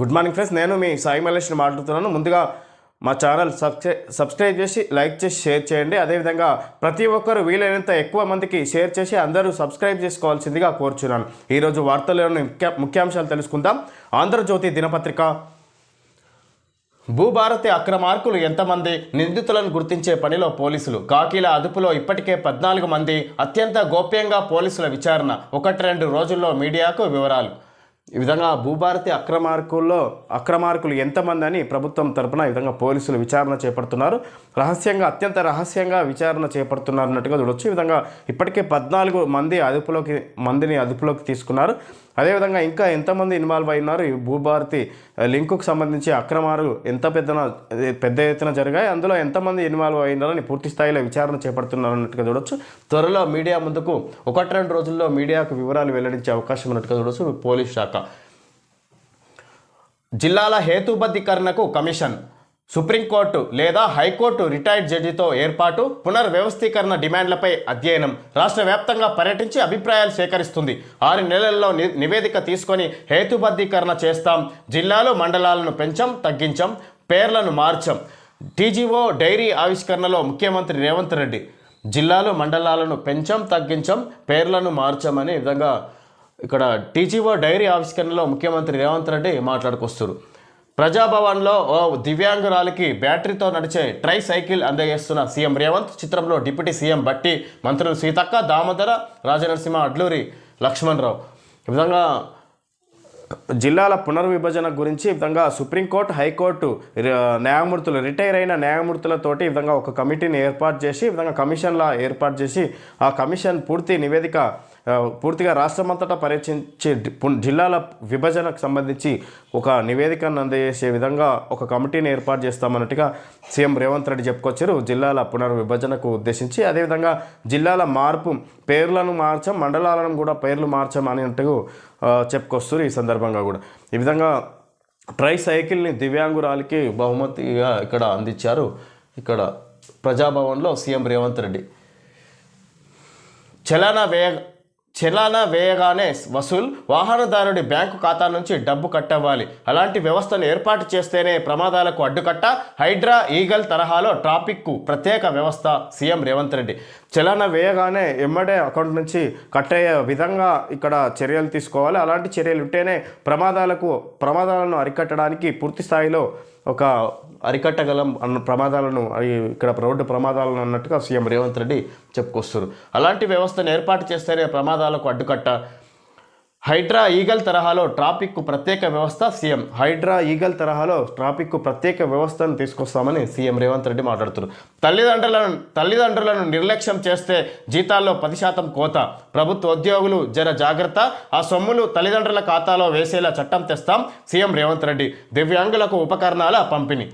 Good morning friends నేను మీ సాయి మల్లేష్ని మాట్లాడుతున్నాను. ముందుగా మా ఛానల్ సబ్స్క్రై సబ్స్క్రైబ్ చేసి లైక్ చేసి షేర్ చేయండి. అదేవిధంగా ప్రతి ఒక్కరు వీలైనంత ఎక్కువ మందికి షేర్ చేసి అందరూ సబ్స్క్రైబ్ చేసుకోవాల్సిందిగా కోరుచున్నాను. ఈరోజు వార్తల్లోని ముఖ్య ముఖ్యాంశాలు తెలుసుకుందాం. ఆంధ్రజ్యోతి దినపత్రిక. భూభారతి అక్రమార్కులు ఎంతమంది నిందితులను గుర్తించే పనిలో పోలీసులు? కాకీల అదుపులో ఇప్పటికే పద్నాలుగు మంది అత్యంత గోప్యంగా పోలీసుల విచారణ. ఒకటి రెండు రోజుల్లో మీడియాకు వివరాలు. ఈ విధంగా భూభారతి అక్రమార్కుల్లో అక్రమార్కులు ఎంతమంది అని ప్రభుత్వం తరపున ఈ విధంగా పోలీసులు విచారణ చేపడుతున్నారు. రహస్యంగా అత్యంత రహస్యంగా విచారణ చేపడుతున్నారు అన్నట్టుగా చూడొచ్చు. ఈ విధంగా ఇప్పటికే పద్నాలుగు మంది అదుపులోకి మందిని అదుపులోకి తీసుకున్నారు. అదేవిధంగా ఇంకా ఎంతమంది ఇన్వాల్వ్ అయినారు? ఈ భూభారతి లింకుకు సంబంధించి అక్రమాలు ఎంత పెద్దన పెద్ద ఎత్తున జరిగాయి? అందులో ఎంతమంది ఇన్వాల్వ్ అయినారని పూర్తి స్థాయిలో విచారణ చేపడుతున్నారు అన్నట్టుగా చూడొచ్చు. త్వరలో మీడియా ముందుకు ఒకటి రెండు రోజుల్లో మీడియాకు వివరాలు వెల్లడించే అవకాశం ఉన్నట్టుగా చూడొచ్చు పోలీస్ శాఖ. జిల్లాల హేతుబద్ధీకరణకు కమిషన్. సుప్రీంకోర్టు లేదా హైకోర్టు రిటైర్డ్ జడ్జితో ఏర్పాటు పునర్వ్యవస్థీకరణ డిమాండ్లపై అధ్యయనం రాష్ట్ర వ్యాప్తంగా పర్యటించి అభిప్రాయాలు సేకరిస్తుంది. ఆరు నెలల్లో ని- నివేదిక తీసుకొని హేతుబద్ధీకరణ చేస్తాం. జిల్లాలు మండలాలను పెంచం తగ్గించం పేర్లను మార్చం. టీజీఓ డైరీ ఆవిష్కరణలో ముఖ్యమంత్రి రేవంత్ రెడ్డి జిల్లాలు మండలాలను పెంచం తగ్గించం పేర్లను మార్చమని విధంగా ఇక్కడ టీజీఓ డైరీ ఆవిష్కరణలో ముఖ్యమంత్రి రేవంత్ రెడ్డి మాట్లాడుకొస్తారు. ప్రజాభవన్లో ఓ దివ్యాంగురాలికి బ్యాటరీతో నడిచే ట్రై సైకిల్ అందజేస్తున్న సీఎం రేవంత్. చిత్రంలో డిప్యూటీ సీఎం బట్టి మంత్రులు సీతక్క దామోదర రాజనరసింహ అడ్లూరి లక్ష్మణరావు. ఈ విధంగా జిల్లాల పునర్విభజన గురించి ఈ విధంగా సుప్రీంకోర్టు హైకోర్టు న్యాయమూర్తులు రిటైర్ అయిన న్యాయమూర్తులతోటి ఈ విధంగా ఒక కమిటీని ఏర్పాటు చేసి ఈ విధంగా కమిషన్లా ఏర్పాటు చేసి ఆ కమిషన్ పూర్తి నివేదిక పూర్తిగా రాష్ట్రమంతటా పర్యటించి జిల్లాల విభజనకు సంబంధించి ఒక నివేదికను అందజేసే విధంగా ఒక కమిటీని ఏర్పాటు చేస్తామన్నట్టుగా సీఎం రేవంత్ రెడ్డి చెప్పుకొచ్చారు. జిల్లాల పునర్విభజనకు ఉద్దేశించి అదేవిధంగా జిల్లాల మార్పు పేర్లను మార్చం మండలాలను కూడా పేర్లు మార్చం అనేట్టు చెప్పుకొస్తారు ఈ సందర్భంగా కూడా. ఈ విధంగా ట్రై సైకిల్ని దివ్యాంగురాలికి బహుమతిగా ఇక్కడ అందించారు ఇక్కడ ప్రజాభవన్లో సీఎం రేవంత్ రెడ్డి. చలానా వేయ చలానా వేయగానే వసూల్ వాహనదారుడి బ్యాంకు ఖాతా నుంచి డబ్బు కట్టవ్వాలి. అలాంటి వ్యవస్థను ఏర్పాటు చేస్తేనే ప్రమాదాలకు అడ్డుకట్ట. హైడ్రా ఈగల్ తరహాలో ట్రాఫిక్కు ప్రత్యేక వ్యవస్థ సీఎం రేవంత్ రెడ్డి. చలానా వేయగానే ఎమ్మడే అకౌంట్ నుంచి కట్టయ్యే విధంగా ఇక్కడ చర్యలు తీసుకోవాలి. అలాంటి చర్యలు ఉంటేనే ప్రమాదాలకు ప్రమాదాలను అరికట్టడానికి పూర్తి స్థాయిలో ఒక అరికట్టగలం అన్న ప్రమాదాలను అవి ఇక్కడ రోడ్డు ప్రమాదాలను అన్నట్టుగా సీఎం రేవంత్ రెడ్డి చెప్పుకొస్తారు. అలాంటి వ్యవస్థను ఏర్పాటు చేస్తేనే ప్రమాదాలకు అడ్డుకట్ట. హైడ్రా ఈగల్ తరహాలో ట్రాఫిక్కు ప్రత్యేక వ్యవస్థ సీఎం. హైడ్రా ఈగల్ తరహాలో ట్రాఫిక్కు ప్రత్యేక వ్యవస్థను తీసుకొస్తామని సీఎం రేవంత్ రెడ్డి మాట్లాడుతున్నారు. తల్లిదండ్రులను తల్లిదండ్రులను నిర్లక్ష్యం చేస్తే జీతాల్లో పది శాతం కోత. ప్రభుత్వ ఉద్యోగులు జర జాగ్రత్త. ఆ సొమ్ములు తల్లిదండ్రుల ఖాతాలో వేసేలా చట్టం తెస్తాం సీఎం రేవంత్ రెడ్డి. దివ్యాంగులకు ఉపకరణాల పంపిణీ.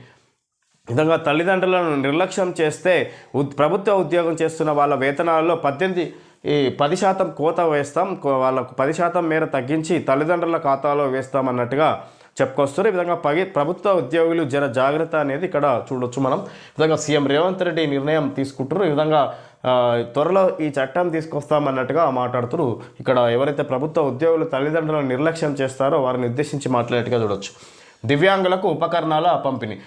విధంగా తల్లిదండ్రులను నిర్లక్ష్యం చేస్తే ఉద్- ప్రభుత్వ ఉద్యోగం చేస్తున్న వాళ్ళ వేతనాల్లో పద్దెనిమిది ఈ పది శాతం కోత వేస్తాం కో- వాళ్ళకు పది శాతం మేర తగ్గించి తల్లిదండ్రుల ఖాతాలో వేస్తామన్నట్టుగా చెప్పుకొస్తారు ఈ విధంగా పగి ప్రభుత్వ ఉద్యోగులు జర జాగ్రత్త అనేది ఇక్కడ చూడొచ్చు మనం. విధంగా సీఎం రేవంత్ రెడ్డి నిర్ణయం తీసుకుంటారు ఈ విధంగా త్వరలో ఈ చట్టం తీసుకొస్తామన్నట్టుగా మాట్లాడుతారు ఇక్కడ ఎవరైతే ప్రభుత్వ ఉద్యోగులు తల్లిదండ్రులను నిర్లక్ష్యం చేస్తారో వారిని ఉద్దేశించి మాట్లాడేట్టుగా చూడొచ్చు. దివ్యాంగులకు ఉపకరణాల పంపిణీ.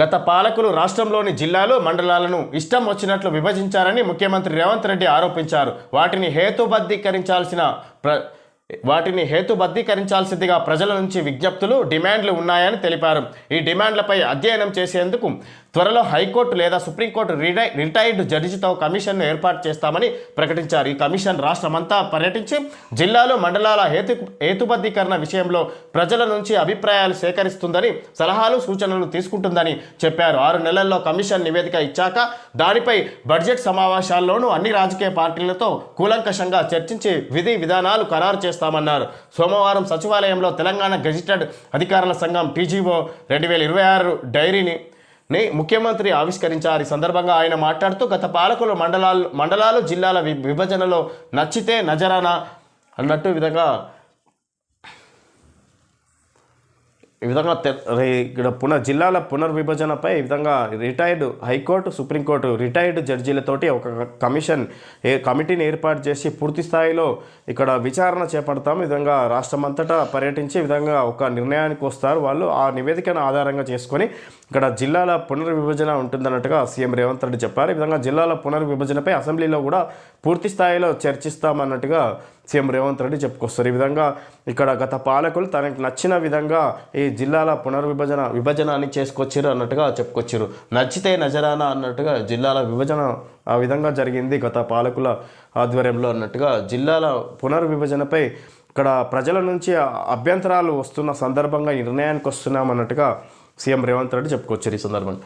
గత పాలకులు రాష్ట్రంలోని జిల్లాలు మండలాలను ఇష్టం వచ్చినట్లు విభజించారని ముఖ్యమంత్రి రేవంత్ రెడ్డి ఆరోపించారు. వాటిని హేతుబద్ధీకరించాల్సిన ప్ర వాటిని హేతుబద్ధీకరించాల్సిందిగా ప్రజల నుంచి విజ్ఞప్తులు డిమాండ్లు ఉన్నాయని తెలిపారు. ఈ డిమాండ్లపై అధ్యయనం చేసేందుకు త్వరలో హైకోర్టు లేదా సుప్రీంకోర్టు రిటై రిటైర్డ్ జడ్జితో కమిషన్ను ఏర్పాటు చేస్తామని ప్రకటించారు. ఈ కమిషన్ రాష్ట్రమంతా పర్యటించి జిల్లాలు మండలాల హేతు హేతుబద్ధీకరణ విషయంలో ప్రజల నుంచి అభిప్రాయాలు సేకరిస్తుందని సలహాలు సూచనలు తీసుకుంటుందని చెప్పారు. ఆరు నెలల్లో కమిషన్ నివేదిక ఇచ్చాక దానిపై బడ్జెట్ సమావేశాల్లోనూ అన్ని రాజకీయ పార్టీలతో కూలంకషంగా చర్చించి విధి విధానాలు ఖరారు చేస్తామన్నారు. సోమవారం సచివాలయంలో తెలంగాణ గెజిటెడ్ అధికారుల సంఘం టీజీఓ రెండు వేల ఇరవై ఆరు డైరీని ని ముఖ్యమంత్రి ఆవిష్కరించారు. ఈ సందర్భంగా ఆయన మాట్లాడుతూ గత పాలకులు మండలాలు మండలాలు జిల్లాల విభజనలో నచ్చితే నజరానా అన్నట్టు విధంగా ఈ విధంగా తె- ఇక్కడ పునర్ జిల్లాల పునర్విభజనపై ఈ విధంగా retired high court supreme court retired జడ్జీలతోటి ఒక కమిషన్ ఏ కమిటీని ఏర్పాటు చేసి పూర్తి స్థాయిలో ఇక్కడ విచారణ చేపడతాం. విధంగా రాష్ట్రం అంతటా పర్యటించి విధంగా ఒక నిర్ణయానికి వస్తారు. వాళ్ళు ఆ నివేదికను ఆధారంగా చేసుకొని ఇక్కడ జిల్లాల పునర్విభజన ఉంటుందన్నట్టుగా సీఎం రేవంత్ రెడ్డి చెప్పారు. ఈ విధంగా జిల్లాల పునర్విభజనపై అసెంబ్లీలో కూడా పూర్తి స్థాయిలో చర్చిస్తామన్నట్టుగా సీఎం రేవంత్ రెడ్డి చెప్పుకొస్తారు. ఈ విధంగా ఇక్కడ గత పాలకులు తనకు నచ్చిన విధంగా ఈ జిల్లాల పునర్విభజన విభజనాన్ని చేసుకొచ్చారు అన్నట్టుగా చెప్పుకొచ్చారు నచ్చితే నజరానా అన్నట్టుగా జిల్లాల విభజన ఆ విధంగా జరిగింది గత పాలకుల ఆధ్వర్యంలో అన్నట్టుగా జిల్లాల పునర్విభజనపై ఇక్కడ ప్రజల నుంచి అభ్యంతరాలు వస్తున్న సందర్భంగా నిర్ణయానికి వస్తున్నామన్నట్టుగా సీఎం రేవంత్ రెడ్డి చెప్పుకొచ్చారు ఈ సందర్భంగా.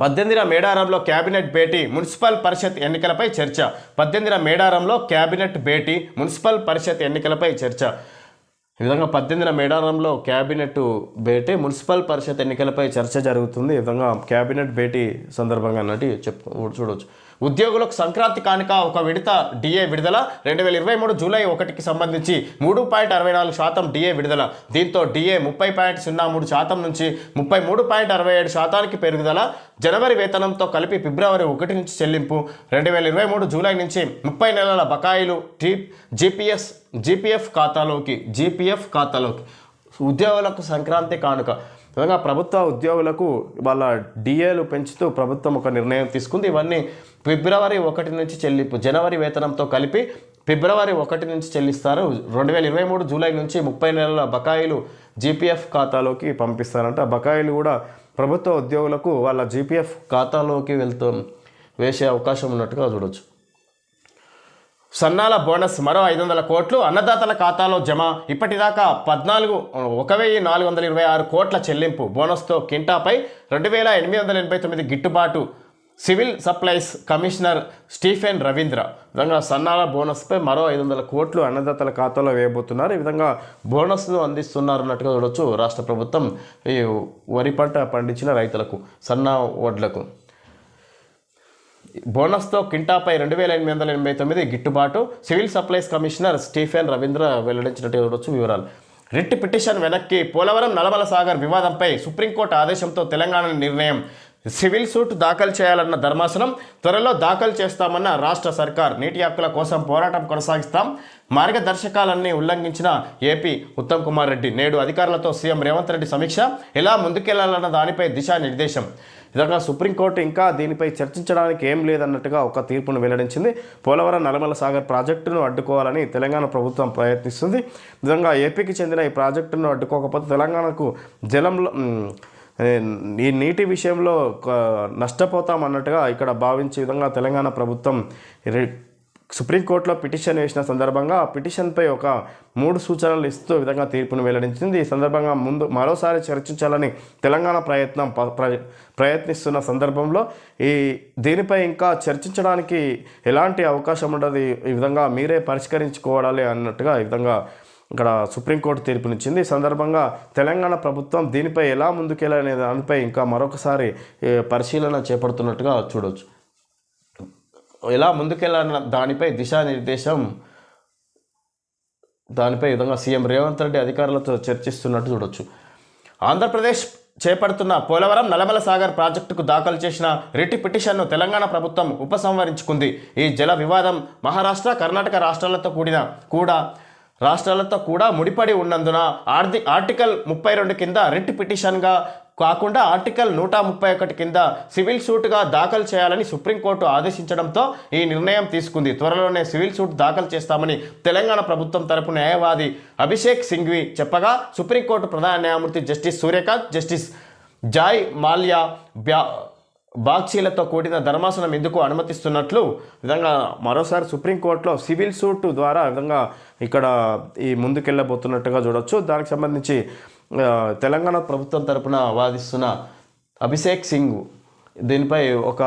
పద్దెనిమిదిన మేడారంలో కేబినెట్ భేటీ మున్సిపల్ పరిషత్ ఎన్నికలపై చర్చ. పద్దెనిమిదిన మేడారంలో కేబినెట్ భేటీ మున్సిపల్ పరిషత్ ఎన్నికలపై చర్చ. ఈ విధంగా పద్దెనిమిదిన మేడారంలో క్యాబినెట్ భేటీ మున్సిపల్ పరిషత్ ఎన్నికలపై చర్చ జరుగుతుంది. ఈ విధంగా క్యాబినెట్ భేటీ సందర్భంగా అన్నట్టు చెప్పు చూడవచ్చు ఉద్యోగులకు సంక్రాంతి కానుక ఒక విడత డిఏ విడుదల. రెండు వేల ఇరవై మూడు జూలై ఒకటికి సంబంధించి మూడు పాయింట్ అరవై నాలుగు శాతం డిఏ విడుదల. దీంతో డిఏ ముప్పై పాయింట్ సున్నా మూడు శాతం నుంచి ముప్పై మూడు పాయింట్ అరవై ఏడు శాతానికి పెరుగుదల. జనవరి వేతనంతో కలిపి ఫిబ్రవరి ఒకటి నుంచి చెల్లింపు. రెండు వేల ఇరవై మూడు జూలై నుంచి ముప్పై నెలల బకాయిలు టీ జీపీఎస్ జీపీఎఫ్ ఖాతాలోకి జీపీఎఫ్ ఖాతాలోకి. ఉద్యోగులకు సంక్రాంతి కానుక. ఈ విధంగా ప్రభుత్వ ఉద్యోగులకు వాళ్ళ డిఏలు పెంచుతూ ప్రభుత్వం ఒక నిర్ణయం తీసుకుంది. ఇవన్నీ ఫిబ్రవరి ఒకటి నుంచి చెల్లింపు జనవరి వేతనంతో కలిపి ఫిబ్రవరి ఒకటి నుంచి చెల్లిస్తారు. రెండు వేల ఇరవై మూడు జూలై నుంచి ముప్పై నెలల బకాయిలు జీపీఎఫ్ ఖాతాలోకి పంపిస్తారంట. బకాయిలు కూడా ప్రభుత్వ ఉద్యోగులకు వాళ్ళ జీపీఎఫ్ ఖాతాలోకి వెళ్తూ వేసే అవకాశం ఉన్నట్టుగా చూడొచ్చు. సన్నాల బోనస్ మరో ఐదు వందల కోట్లు అన్నదాతల ఖాతాలో జమ. ఇప్పటిదాకా పద్నాలుగు ఒక వెయ్యి నాలుగు వందల ఇరవై ఆరు కోట్ల చెల్లింపు. బోనస్తో కింటాపై రెండు వేల ఎనిమిది వందల ఎనభై తొమ్మిది గిట్టుబాటు. Civil supplies commissioner Stephen Ravindra. విధంగా సన్నాల బోనస్పై మరో ఐదు వందల కోట్లు అన్నదాతల ఖాతాలో వేయబోతున్నారు. ఈ విధంగా బోనస్ను అందిస్తున్నారు అన్నట్టుగా చూడొచ్చు. రాష్ట్ర ప్రభుత్వం ఈ వరి పంట పండించిన రైతులకు సన్న వడ్లకు. బోనస్తో కింటాపై రెండు వేల ఎనిమిది వందల ఎనభై తొమ్మిది గిట్టుబాటు civil supplies commissioner Stephen Ravindra వెల్లడించినట్టు వివరాలు. రిట్ పిటిషన్ వెనక్కి పోలవరం నలమల సాగర్ వివాదంపై సుప్రీంకోర్టు ఆదేశంతో తెలంగాణ నిర్ణయం. సివిల్ సూట్ దాఖలు చేయాలన్న ధర్మాసనం త్వరలో దాఖలు చేస్తామన్న రాష్ట్ర సర్కార్. నీటి హక్కుల కోసం పోరాటం కొనసాగిస్తాం. మార్గదర్శకాలన్నీ ఉల్లంఘించిన ఏపీ ఉత్తమ్ కుమార్ రెడ్డి. నేడు అధికారులతో సీఎం రేవంత్ రెడ్డి సమీక్ష. ఎలా ముందుకెళ్ళాలన్న దానిపై దిశానిర్దేశం. విధంగా సుప్రీంకోర్టు ఇంకా దీనిపై చర్చించడానికి ఏం లేదన్నట్టుగా ఒక తీర్పును వెల్లడించింది. పోలవరం నల్లమల సాగర్ ప్రాజెక్టును అడ్డుకోవాలని తెలంగాణ ప్రభుత్వం ప్రయత్నిస్తుంది. విధంగా ఏపీకి చెందిన ఈ ప్రాజెక్టును అడ్డుకోకపోతే తెలంగాణకు జలంలో ఈ నీటి విషయంలో నష్టపోతాం అన్నట్టుగా ఇక్కడ భావించే విధంగా తెలంగాణ ప్రభుత్వం సుప్రీంకోర్టులో పిటిషన్ వేసిన సందర్భంగా ఆ పిటిషన్పై ఒక మూడు సూచనలు ఇస్తూ విధంగా తీర్పును వెల్లడించింది. ఈ సందర్భంగా ముందు మరోసారి చర్చించాలని తెలంగాణ ప్రయత్నం ప- ప్ర- ప్రయత్నిస్తున్న సందర్భంలో ఈ దీనిపై ఇంకా చర్చించడానికి ఎలాంటి అవకాశం ఉండదు. ఈ విధంగా మీరే పరిష్కరించుకోవాలి అన్నట్టుగా ఈ విధంగా ఇక్కడ సుప్రీంకోర్టు తీర్పునిచ్చింది. ఈ సందర్భంగా తెలంగాణ ప్రభుత్వం దీనిపై ఎలా ముందుకెళ్ళాలనే దానిపై ఇంకా మరొకసారి పరిశీలన చేపడుతున్నట్టుగా చూడవచ్చు ఎలా ముందుకెళ్ళాలన్న దానిపై దిశానిర్దేశం దానిపై విధంగా సీఎం రేవంత్ రెడ్డి అధికారులతో చర్చిస్తున్నట్టు చూడొచ్చు. ఆంధ్రప్రదేశ్ చేపడుతున్న పోలవరం నలమల సాగర్ ప్రాజెక్టుకు దాఖలు చేసిన రిట్ పిటిషన్ను తెలంగాణ ప్రభుత్వం ఉపసంహరించుకుంది. ఈ జల వివాదం మహారాష్ట్ర కర్ణాటక రాష్ట్రాలతో కూడిన కూడా రాష్ట్రాలతో కూడా ముడిపడి ఉన్నందున ఆర్థి ఆర్టికల్ ముప్పై రెండు కింద రిట్ పిటిషన్గా కాకుండా ఆర్టికల్ నూట ముప్పై ఒకటి కింద సివిల్ సూట్గా దాఖలు చేయాలని సుప్రీంకోర్టు ఆదేశించడంతో ఈ నిర్ణయం తీసుకుంది. త్వరలోనే సివిల్ సూట్ దాఖలు చేస్తామని తెలంగాణ ప్రభుత్వం తరపు న్యాయవాది అభిషేక్ సింఘ్వి చెప్పగా సుప్రీంకోర్టు ప్రధాన న్యాయమూర్తి justice Surya Kant justice Joymalya బ్యా బాక్సీలతో కూడిన ధర్మాసనం ఎందుకు అనుమతిస్తున్నట్లు విధంగా మరోసారి సుప్రీంకోర్టులో సివిల్ సూట్ ద్వారా విధంగా ఇక్కడ ఈ ముందుకెళ్ళబోతున్నట్టుగా చూడొచ్చు. దానికి సంబంధించి తెలంగాణ ప్రభుత్వం తరపున వాదిస్తున్న అభిషేక్ సింగ్ దీనిపై ఒక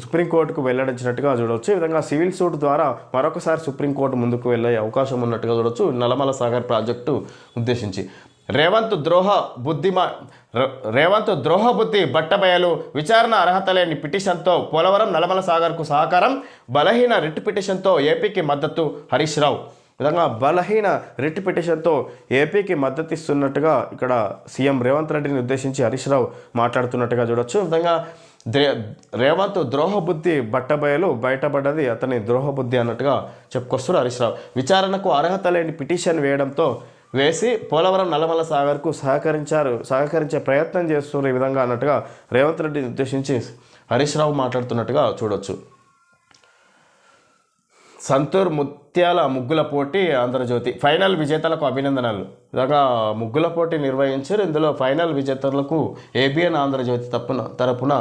సుప్రీంకోర్టుకు వెల్లడించినట్టుగా చూడవచ్చు ఈ విధంగా సివిల్ సూట్ ద్వారా మరొకసారి సుప్రీంకోర్టు ముందుకు వెళ్ళే అవకాశం ఉన్నట్టుగా చూడవచ్చు నల్లమల సాగర్ ప్రాజెక్టు ఉద్దేశించి. రేవంత్ ద్రోహ బుద్ధిమ ర- రేవంత్ ద్రోహ బుద్ధి బట్టబయలు విచారణ అర్హత లేని పిటిషన్తో పోలవరం నల్లమల సాగర్కు సహకారం బలహీన రిట్ పిటిషన్తో ఏపీకి మద్దతు హరీష్ రావు. విధంగా బలహీన రిట్ పిటిషన్తో ఏపీకి మద్దతు ఇస్తున్నట్టుగా ఇక్కడ సీఎం రేవంత్ రెడ్డిని ఉద్దేశించి హరీష్ రావు మాట్లాడుతున్నట్టుగా చూడొచ్చు. విధంగా దే రేవంత్ ద్రోహబుద్ధి బట్టబయలు బయటపడ్డది అతని ద్రోహబుద్ధి అన్నట్టుగా చెప్పుకొస్తున్నారు హరీష్ రావు. విచారణకు అర్హత లేని పిటిషన్ వేయడంతో వేసి పోలవరం నల్లమల సాగర్కు సహకరించారు సహకరించే ప్రయత్నం చేస్తున్నారు ఈ విధంగా అన్నట్టుగా రేవంత్ రెడ్డిని ఉద్దేశించి హరీష్ రావు మాట్లాడుతున్నట్టుగా చూడొచ్చు. సంతూర్ ముత్యాల ముగ్గుల పోటీ ఆంధ్రజ్యోతి. ఫైనల్ విజేతలకు అభినందనలు. ఇలాగా ముగ్గుల పోటీ నిర్వహించారు. ఇందులో ఫైనల్ విజేతలకు ఏబిఎన్ ఆంధ్రజ్యోతి తప్పున తరపున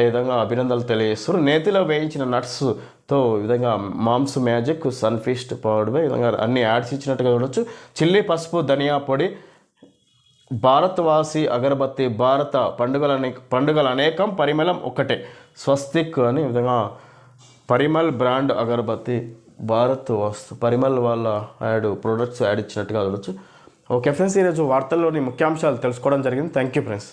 ఈ విధంగా అభినందనలు తెలియజేస్తారు నేతిలో వేయించిన నట్స్తో విధంగా మాంస్ మ్యాజిక్ సన్ఫిస్ట్ పౌడర్ విధంగా అన్ని యాడ్స్ ఇచ్చినట్టుగా చూడొచ్చు చిల్లీ పసుపు ధనియా పొడి భారత్వాసి అగరబత్తి భారత పండుగల పండుగల అనేకం పరిమళం ఒక్కటే. స్వస్తిక్ అని విధంగా పరిమల్ బ్రాండ్ అగరబత్తి భారత్ వస్తు పరిమల్ వాళ్ళ యాడ్ ప్రొడక్ట్స్ యాడ్ ఇచ్చినట్టుగా చూడొచ్చు ఓకే ఫ్రెండ్స్ ఈరోజు వార్తల్లోని ముఖ్యాంశాలు తెలుసుకోవడం జరిగింది. Thank you friends